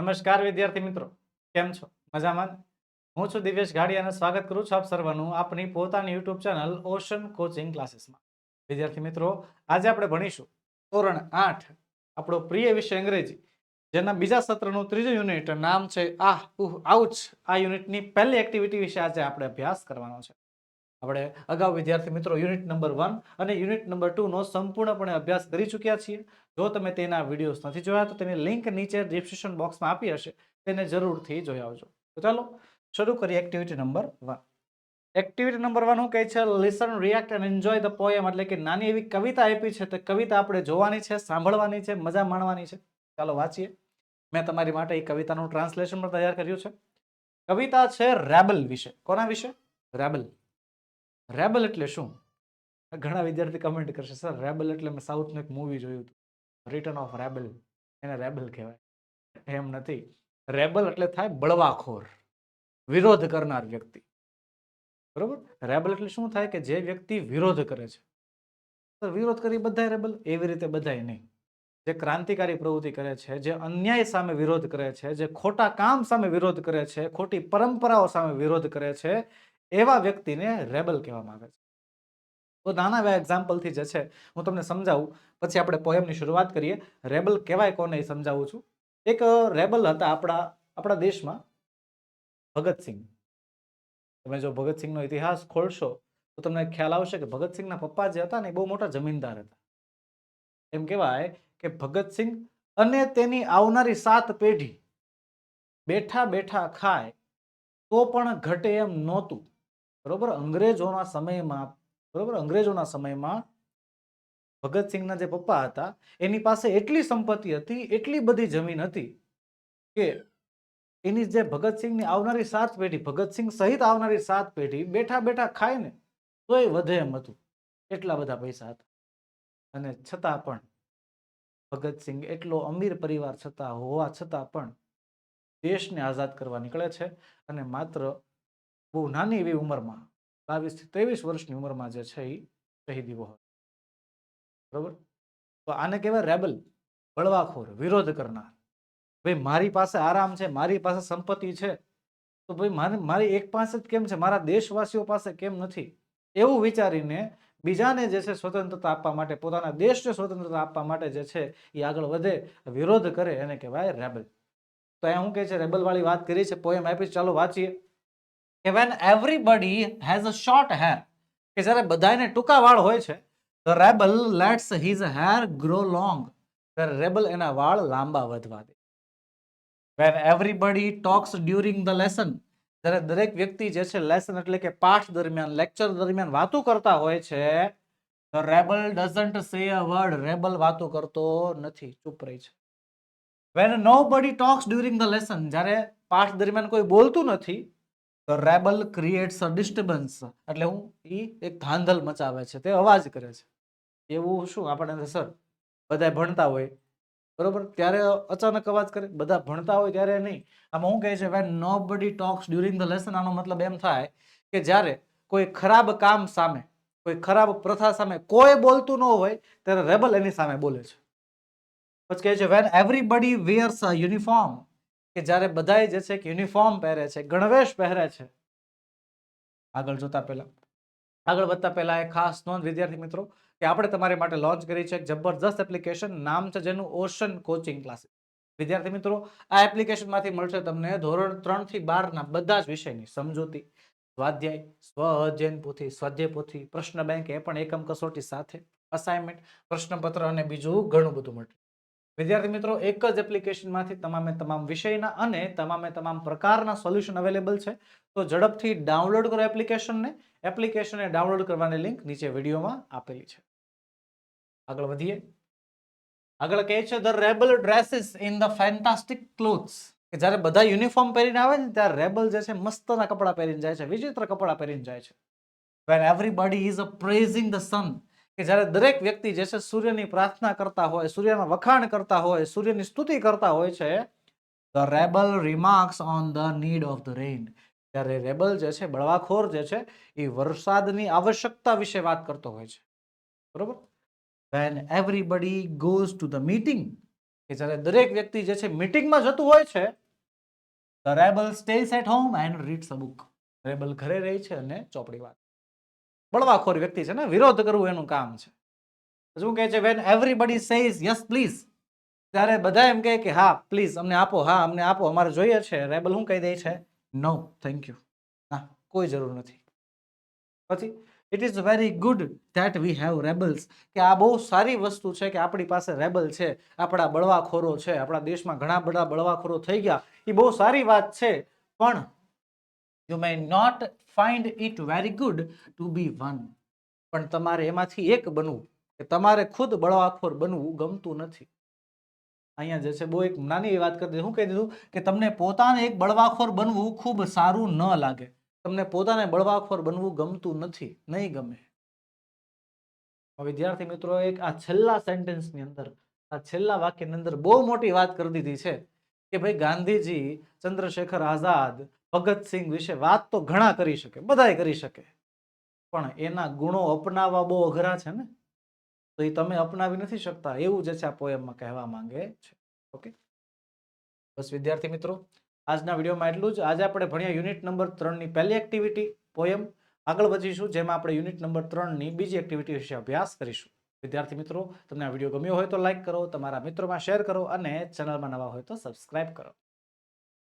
નમસ્કાર વિદ્યાર્થી મિત્રો. કેમ છો? મજામાં? હું છું દિવ્યેશ ગાડી અને સ્વાગત કરું છું આપ સર્વનું આપની પોતાની યુટ્યુબ ચેનલ ઓશન કોચિંગ ક્લાસીસમાં. વિદ્યાર્થી મિત્રો, આજે આપણે ભણીશું ધોરણ આઠ, આપણો પ્રિય વિષય અંગ્રેજી, જેના બીજા સત્રનું ત્રીજું યુનિટ નામ છે આહ ઉહ, આઉચ, આ યુનિટની પહેલી એક્ટિવિટી વિશે આજે આપણે અભ્યાસ કરવાનો છે. આપણે અગાઉ વિદ્યાર્થી મિત્રો યુનિટ નંબર વન અને યુનિટ નંબર નો સંપૂર્ણપણે અભ્યાસ કરી ચૂક્યા છીએ. જો તમે તેના વિડીયોઝ નથી જોયા, તો તેની લિંક નીચે ડિસ્ક્રિપ્શન બોક્સમાં આપી હશે. તેને જરૂરથી જોઈ આવજો. તો ચાલો, શરૂ કરીએ activity number one activity number one હું કહે છે? Listen react and enjoy the poem એટલે કે નાની એવી કવિતા આપી છે. તે કવિતા આપણે જોવાની છે, સાંભળવાની છે, મજા માણવાની છે. ચાલો વાંચીએ. મેં તમારી માટે એ કવિતાનું ટ્રાન્સલેશન પણ તૈયાર કર્યું છે. કવિતા છે રેબલ વિશે. કોના વિશે? રેબલ રેબલ એટલે શું? ઘણા વિદ્યાર્થી કમેન્ટ કરશે, સર રેબલ એટલે મેં સાઉથનું એક મૂવી જોયું હતું. રિટર્ન ઓફ રેબલ એને રેબલ કહેવાય. એમ નથી. રેબલ એટલે થાય બળવાખોર, વિરોધ કરનાર વ્યક્તિ. બરોબર? રેબલ એટલે શું થાય કે જે વ્યક્તિ વિરોધ કરે છે? તો વિરોધ કરી બધાય રેબલ એવી રીતે બધાય નહીં. જે ક્રાંતિકારી પ્રવૃત્તિ કરે છે, જે અન્યાય સામે વિરોધ કરે છે, જે ખોટા કામ સામે વિરોધ કરે છે, ખોટી પરંપરાઓ સામે વિરોધ કરે છે એવા વ્યક્તિને રેબલ કહેવામાં આવે છે. તો નાના એવા એક્ઝામ્પલથી જે છે, હું તમને સમજાવું. પછી આપણે પોયમની શરૂઆત કરીએ. રેબલ કહેવાય કોને એ સમજાવું છું. એક રેબલ હતા આપણા આપણા દેશમાં ભગતસિંહ. તમે જો ભગતસિંહનો ઇતિહાસ ખોલશો, તો તમને ખ્યાલ આવશે કે ભગતસિંહના પપ્પા જે હતા ને એ બહુ મોટા જમીનદાર હતા. એમ કહેવાય કે ભગતસિંહ અને તેની આવનારી સાત પેઢી બેઠા બેઠા ખાય તો પણ ઘટે એમ નહોતું. બરોબર? અંગ્રેજોના સમયમાં, બરોબર? અંગ્રેજોના સમયમાં ભગતસિંહના જે પપ્પા હતા, એની પાસે એટલી સંપત્તિ હતી, એટલી બધી જમીન હતી કે એની જે ભગતસિંહની આવનારી સાત પેઢી, ભગતસિંહ સહિત આવનારી સાત પેઢી બેઠા બેઠા ખાય ને તોય વધે એમ હતું. એટલા બધા પૈસા હતા. અને છતાં પણ ભગતસિંહ એટલો અમીર પરિવાર છતાં હોવા છતાં પણ દેશને આઝાદ કરવા નીકળે છે અને માત્ર બહુ નાની એવી ઉંમરમાં, બાવીસથી ત્રેવીસ વર્ષની ઉંમરમાં જે છે એ શહીદી હતો બરોબર? તો આને કહેવાય રેબલ બળવાખોર, વિરોધ કરનાર. ભાઈ, મારી પાસે આરામ છે, મારી પાસે સંપત્તિ છે. તો ભાઈ, મારે, મારી એક પાસે જ કેમ છે? મારા દેશવાસીઓ પાસે કેમ નથી? એવું વિચારીને બીજાને જે છે સ્વતંત્રતા આપવા માટે, પોતાના દેશને સ્વતંત્રતા આપવા માટે જે છે એ આગળ વધે, વિરોધ કરે, એને કહેવાય રેબલ તો અહીંયા હું કહે છે રેબલ વાળી વાત કરી છે પોએમ આપી ચાલો વાંચીએ. કે when everybody has a short hair કે જ્યારે બધાને ટૂંકા વાળ હોય છે the rebel lets his hair grow long the rebel એના વાળ લાંબા વધવા દે. When everybody talks during the lesson જ્યારે દરેક વ્યક્તિ જે છે લેસન એટલે કે પાઠ દરમિયાન લેક્ચર દરમિયાન વાતો કરતા હોય છે ધ રેબલ ડઝન્ટ સે અ વર્ડ રેબલ વાતો કરતો નથી, ચૂપ રહી છે. વેન નો બડી ટોક્સ ડ્યુરિંગ ધ લેસન જ્યારે પાઠ દરમિયાન કોઈ બોલતું નથી તો રેબલ ક્રિએટ્સ અ ડિસ્ટર્બન્સ એટલે હું એ એક ધાંધલ મચાવે છે. તે અવાજ કરે છે. એવું શું આપણે સર? બધા ભણતા હોય. બરોબર? ત્યારે અચાનક અવાજ કરે. બધા ભણતા હોય ત્યારે નહીં. આમાં હું કહે છે વેન નો બડી ટોક્સ ડ્યુરિંગ ધ લેસન આનો મતલબ એમ થાય કે જ્યારે કોઈ ખરાબ કામ સામે, કોઈ ખરાબ પ્રથા સામે કોઈ બોલતું ન હોય, ત્યારે રેબલ એની સામે બોલે છે. પછી કહે છે વેન એવરીબડી વેયર્સ યુનિફોર્મ કે જ્યારે બધાએ જે છે કે યુનિફોર્મ પહેરે છે, ગણવેશ પહેરે છે. આગળ જોતા પહેલા, આગળ વધતા પહેલા એ ખાસ નોંધ વિદ્યાર્થી મિત્રો, કે આપણે તમારી માટે લોન્ચ કરી છે એક જબરદસ્ત એપ્લિકેશન નામ છે જેનું ઓશન કોચિંગ ક્લાસીસ વિદ્યાર્થી મિત્રો, આ એપ્લિકેશનમાંથી મળશે તમને ધોરણ ત્રણથી બારના બધા જ વિષયની સમજૂતી, સ્વાધ્યાય, સ્વ અધ્યયન પોથી, સ્વાધ્યાય પોથી, પ્રશ્ન બેંક, એ પણ એકમ કસોટી સાથે અસાઇનમેન્ટ પ્રશ્નપત્ર અને બીજું ઘણું બધું મળશે. વિદ્યાર્થી મિત્રો, એક જ એપ્લિકેશનમાંથી તમામે તમામ વિષયના અને તમામે તમામ પ્રકારના સોલ્યુશન અવેલેબલ છે. તો ઝડપથી ડાઉનલોડ કરો એપ્લિકેશનને એપ્લિકેશનને ડાઉનલોડ કરવાની લિંક નીચે વિડીયોમાં આપેલી છે. આગળ વધીએ. આગળ કહે છે the rebel dresses in the fantastic clothes કે જ્યારે બધા યુનિફોર્મ પહેરીને આવે ને, ત્યારે રેબલ જે છે, મસ્તના કપડાં પહેરીને જાય છે, વિચિત્ર કપડાં પહેરીને જાય છે. When everybody is a praising the sun કે જ્યારે દરેક વ્યક્તિ જે છે સૂર્યની પ્રાર્થના કરતા હોય, સૂર્યના વખાણ કરતા હોય, સૂર્યની સ્તુતિ કરતા હોય છે the rebel remarks on the need of the rain ત્યારે રેબલ જે છે, બળવાખોર જે છે, એ વરસાદની આવશ્યકતા વિશે વાત કરતો હોય છે. બરોબર? When everybody goes to the meeting કે જ્યારે દરેક વ્યક્તિ જે છે મીટિંગમાં જતું હોય છે the rebel stays at home and reads a book rebel ઘરે રહે છે અને ચોપડી વાંચે બળવાખોર વ્યક્તિ છે ને, વિરોધ કરવું એનું કામ છે. શું કહે છે when everybody says yes please ત્યારે બધા એમ કહે કે, હા પ્લીઝ અમને આપો, હા, અમને આપો, અમારે જોઈએ છે. રેબલ શું કહી દે છે? નો થેન્ક યુ ના, કોઈ જરૂર નથી. પછી it is very good that we have rebels કે આ બહુ સારી વસ્તુ છે કે આપણી પાસે રેબલ છે, આપણા બળવાખોરો છે, આપણા દેશમાં ઘણા બધા બળવાખોરો થઈ ગયા. એ બહુ સારી વાત છે, પણ you may not find it very good to be one પણ તમારે એમાંથી એક બનવું, કે તમારે ખુદ બળવાખોર બનવું ગમતું નથી. અહીંયા જે છે, બહુ એક નાની વાત કરી દીધી. શું કહી દીધું કે તમને પોતાને એક બળવાખોર બનવું ખૂબ સારું ન લાગે. તમને પોતાને બળવાખોર બનવું ગમતું નથી, નહીં ગમે. વિદ્યાર્થી મિત્રો, એક આ છેલ્લા સેન્ટેન્સની અંદર, આ છેલ્લા વાક્યની અંદર બહુ મોટી વાત કરી દીધી છે કે ભાઈ ગાંધીજી ચંદ્રશેખર આઝાદ ભગતસિંહ વિશે વાત તો ઘણા કરી શકે, બધાય કરી શકે. પણ એના ગુણો અપનાવવા બહુ અઘરા છે ને? તો એ તમે અપનાવી નથી શકતા, એવું જે છે આ પોયમમાં કહેવા માંગે છે. ઓકે? બસ વિદ્યાર્થી મિત્રો, આજના વિડીયોમાં એટલું જ. આજે આપણે ભણ્યા યુનિટ નંબર ત્રણની પહેલી એક્ટિવિટી, પોયમ. આગળ વધીશું, જેમાં આપણે યુનિટ નંબર ત્રણની બીજી એક્ટિવિટી વિશે અભ્યાસ કરીશું. વિદ્યાર્થી મિત્રો, તમને આ વીડિયો ગમ્યો હોય તો લાઇક કરો, તમારા મિત્રોમાં શેર કરો અને ચેનલમાં નવા હોય તો સબસ્ક્રાઇબ કરો.